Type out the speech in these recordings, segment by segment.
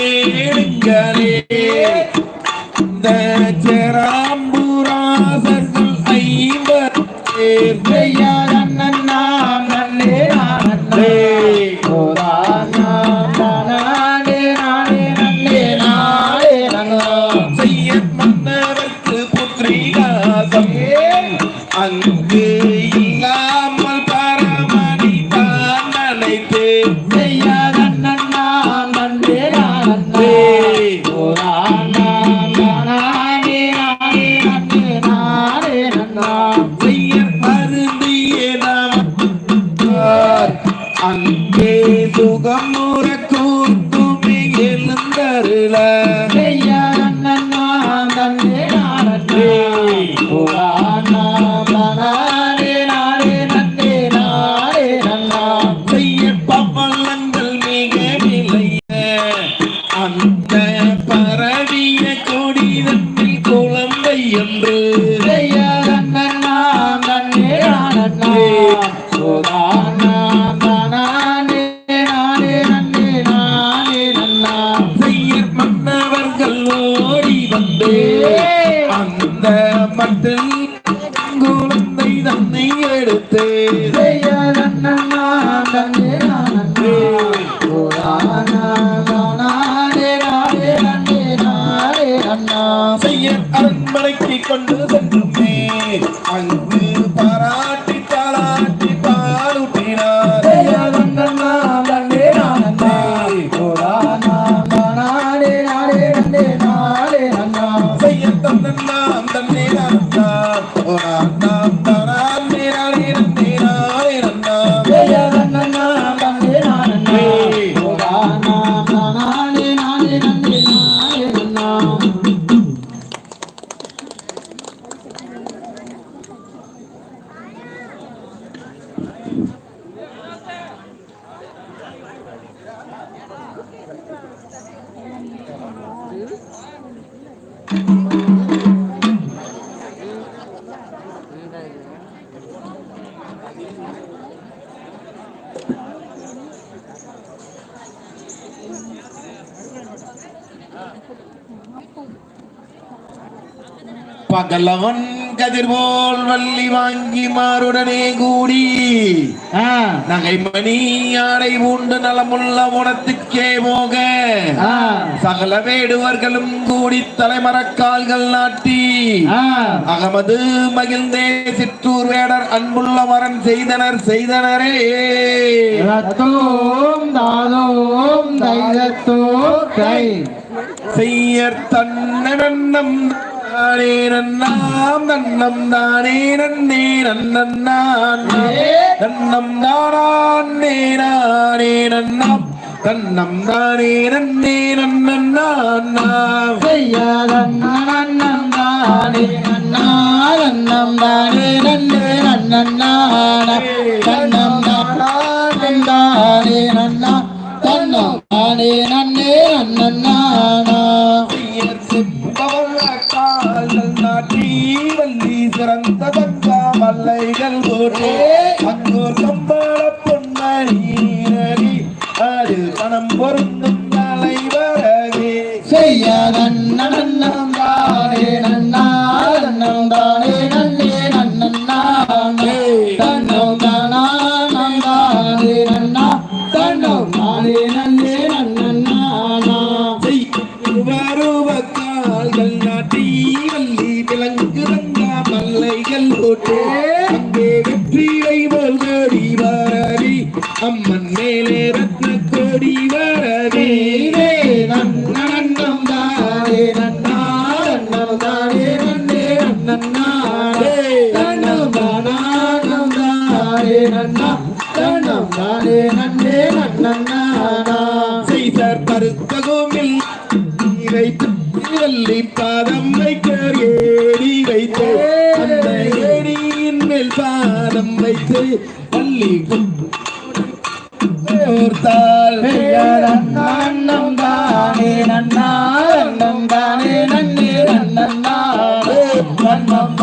கேளுங்களே இந்த சென்றுமே Pagalawan கதிர்போல் வள்ளி வாங்கி மாறுடனே கூடி. நகைமணி யானை பூண்டு நலமுள்ள உணத்துக்கே போக. சகல வேடுவர்களும் கூடி தலைமரக்கால்கள் நாட்டி. அகமது மகிழ்ந்தே சிற்றூர் வேடர் அன்புள்ள மரம் செய்தனர் செய்தனரே. ரத்தோம் தாதோம் தைதத்தோம் கை. செய்யற் தன்னம் தானே நன்னாம் நன்னம் தானே நன்னே நன்னன்னான் நன்னம் தானே நானே நன்னாம். தன்னம் தானே நன்னே நன்னன்னான் செய்யாதன்னம் தானே நன்னாதன்னம் தானே நன்னே நன்னான தன்னம் தானே தானே நன்னா. தன்னம் தானே நன்னே நன்னானா செப்பவள் நாட்டி வள்ளி சிறந்த தங்கா மல்லைகள் போட்டே அங்கோர் கம்பள பொன்னி அது பணம் பொருந்தும் தலைவரவே செய்யாதன்னம் தானே செய்தார் பருத்தகோமில் வைத்து பாதம் வைக்க ஏடி வைத்து அந்த ஏடியின் மேல் பாதம் வைத்து பள்ளி ஓர்த்தால் நன்னம் தானே தானே நன்னே நன்னானே தன்னம்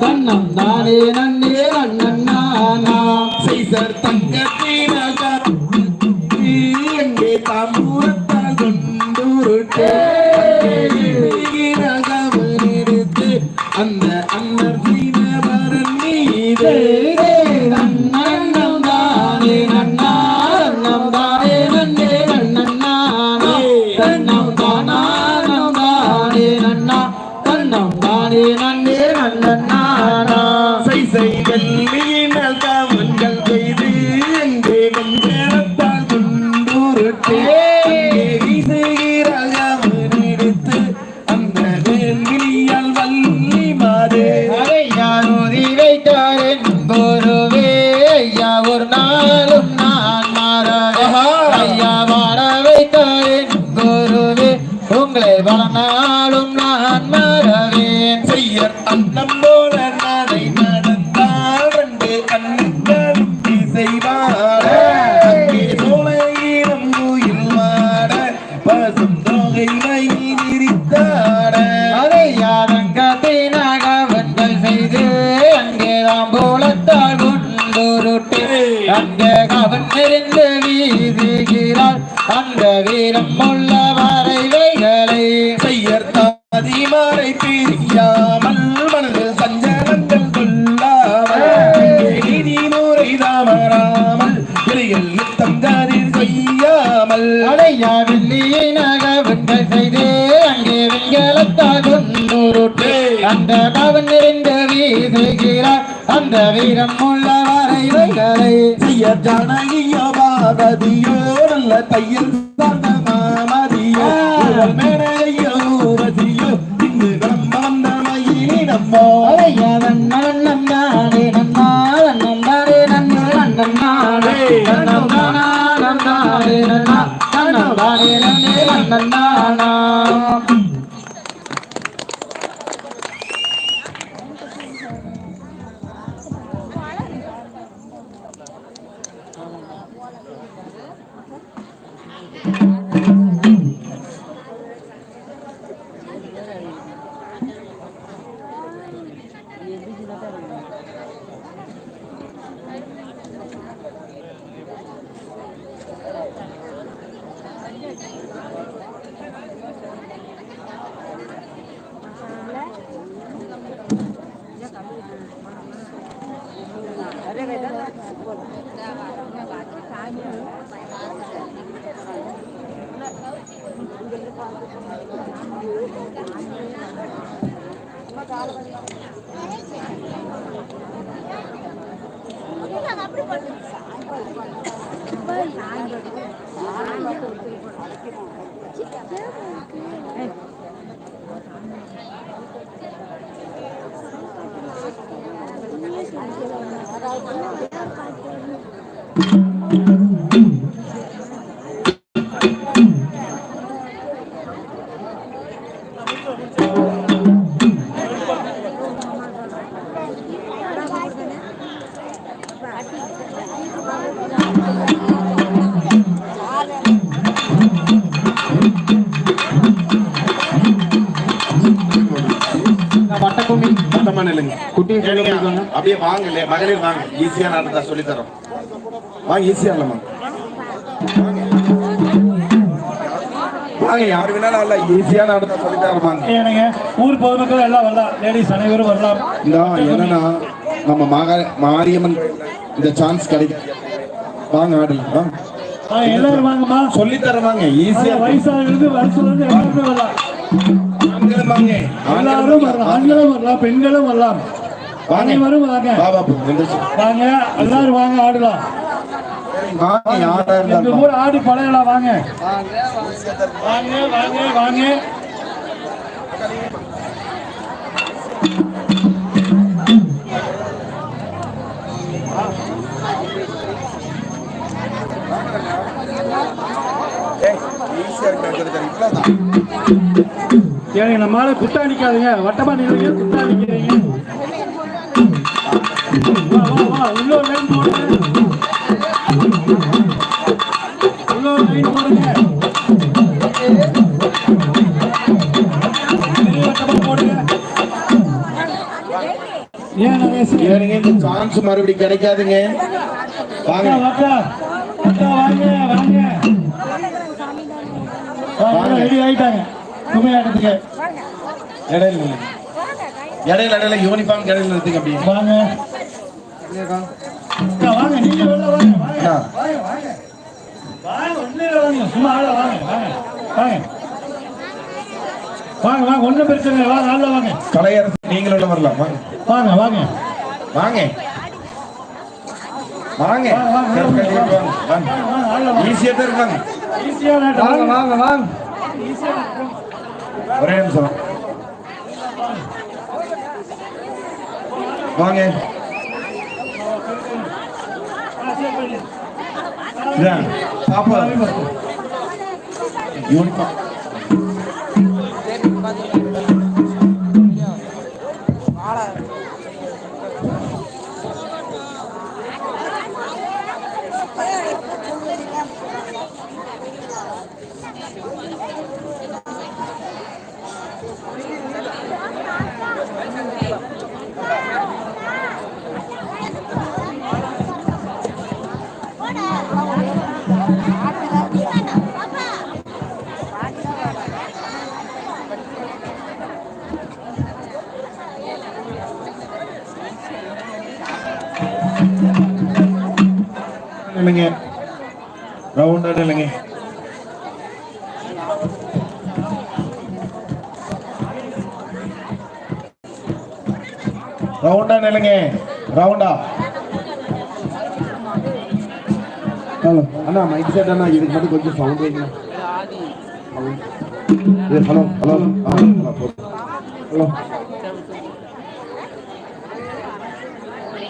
தன்னம் தானே நன்னே நன்னா செய்சர் தங்கத்தினாக எங்கே தாம்பூரத்தால் கொண்டுருட்டு Hallelujah. se iba ஜாதிர் செய்யாமல் அடையா வெள்ளியை நகவெண்கள் செய்து அங்கே வெண்கலத்தால் கொண்டுருட்டு அந்த கவன் நிறைந்த வீசுகிறார். அந்த வீரம் உள்ள வரைவைகளை செய்ய ஜானகியோ பாரதியோ நல்ல தையல் சார்ந்த மாமதியோ இவள் மேனையோ ஊரதியோ இங்கு கிளம்ப வந்த மயிலி நம்மோ நன்னம் தானே நன்னே நன்னன் நானா மொத்தமா நில்லுங்க குட்டி சரிங்க. அப்படியே வாங்க இல்லையா? மகளிர் வாங்க. ஈஸியா நடந்தா சொல்லி தரோம் வாங்க ஈஸியா இல்லம்மா. வாங்க யார் வேணாலும் அல்ல ஈஸியா நடந்தா சொல்லி தரோம் வாங்க. ஏனுங்க ஊர் பொதுமக்கள் எல்லாம் வரலாம். லேடிஸ் அனைவரும் வரலாம். இந்த என்னன்னா நம்ம மகா மாரியம்மன் இந்த சான்ஸ் கிடைக்கும். வாங்க ஆடலாம் வாங்க. ஆ, எல்லாரும் வாங்கம்மா. சொல்லி தரோம் வாங்க ஈஸியா வயசானது வருஷத்துலேருந்து எல்லாருமே வரலாம். எல்லாரும் வரலாம் ஆண்களும் வரலாம் பெண்களும் வரலாம். வாங்க. அனைவரும் வாங்க. வாங்க எல்லாரும் வாங்க ஆடலாம். ஆடி பழையலாம் வாங்க. வாங்க வாங்க வாங்க. ஏய், ஏங்க நம்ம ஆளு குத்தா நிக்காதீங்க. வட்டமா நிக்கிறீங்க குத்தா நிக்கிறீங்க. வா வா வா உள்ள ஒரு லைன் போடுங்க. உள்ள ஒரு லைன் போடுங்க. பெரிய வட்டமா போடுங்க ஏன் நகேஷ் ஏனுங்க இந்த சான்ஸ் மறுபடியும் கிடைக்காதுங்க. வாங்க. வாங்க வாங்க. ரெடி ஆயிட்டாங்க. கும்மையாட்டத்துக்கு இடையில. இடையில இடையில யூனிஃபார்ம் இடையில நிறுத்துங்க அப்படியே. வாங்க. வாங்க நீங்க உள்ள வாங்க. வாங்க. வாங்க வாங்க. வாங்க சும்மா ஆள வாங்க வாங்க வாங்க. வாங்க வாங்க ஒண்ணும் பிரச்சனை இல்லை. வாங்க ஆள வாங்க. கலையரசு நீங்களும் வரலாம். வாங்க. வாங்க வாங்க. வாங்க. வாங்க. ஈஸியா தான் இருக்காங்க. வாங்க வாங்க வாங்க. ஒரே நிமிஷம். வாங்க. பாப்பா யூனிஃபார்ம். இல்லைங்க ரவுண்டா இல்லைங்க ரவுண்டா இல்லைங்க ரவுண்டா ஹலோ. அண்ணா மைக் செட் அண்ணா இதுக்கு மட்டும் கொஞ்சம் சவுண்ட் வைங்க. Hello hello. ஹலோ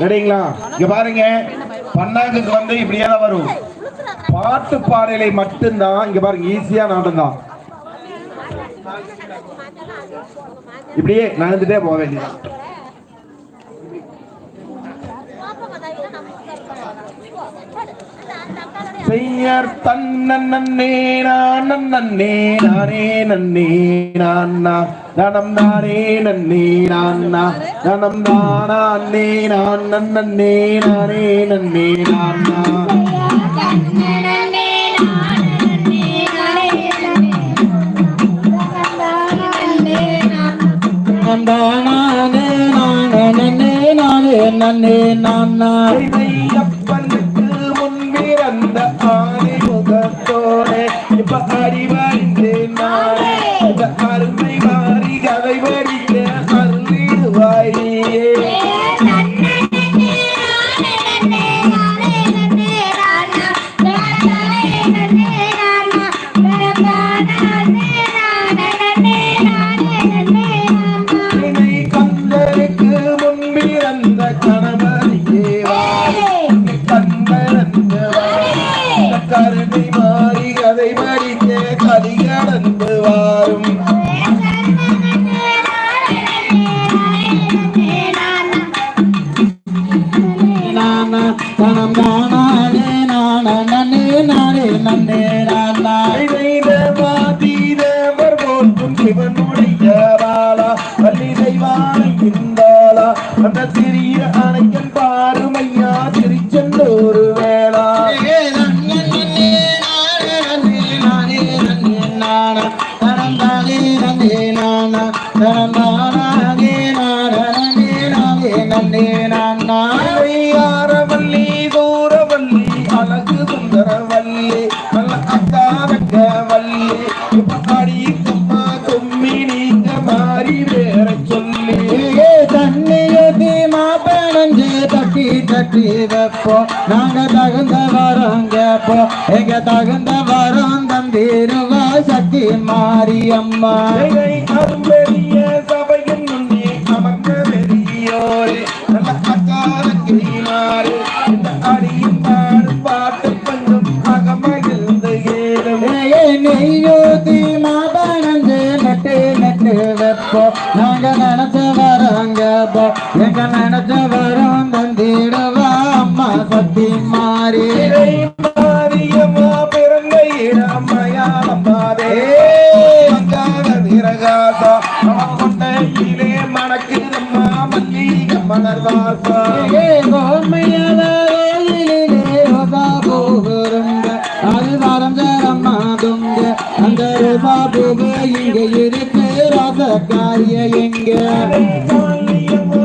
ரெடிங்களா இங்க பாருங்க. பன்னாங்குக்கு வந்து இப்படியே தான் வரும். பாட்டு பாடலை மட்டும்தான் இங்க பாருங்க ஈஸியா நடந்தான். இப்படியே நடந்துட்டே போக வேண்டியதான் செய்யர் தன்னே நான் நன்னே நானே நன்னே நான்னா நனம் நானே நன்னே நான்னா நனம் நானே நான் நன்னே நானே நன்னே நான்னா நந்தானே நானே நன்னே நானே நன்னே நானா அப்பனுக்கு முன்பிறந்த இப்ப அறிவாய்ந்து நானே. இந்த அருமை மாறி கதை வடிக்க அருளிடுவாயே நானா தனம் தானானே நானா நானே நன்னே நானா தேவர் போற்றும் சிவனுடைய பாலா பள்ளி தெய்வானை இருந்தாளா அந்த சிறிய அணைக்கன் பாருமை வைப்போம் நாங்க தகுந்த வரோம் கேப்போம் எங்க தகுந்த வரோம் தந்திருவா சக்தி மாரியம்மா. சபையின் முன்னே அமர்ந்த பெரியோரே நல்ல அக்காரக்கிரிமாறு இந்த அடியும் பாடும் பாட்டு கொஞ்சம் அகமகிழ்ந்து நீ சுந்தர ரோசா இங்க இருக்கு ராசக்காரிய எங்க சாலியம்மா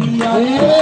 哎呀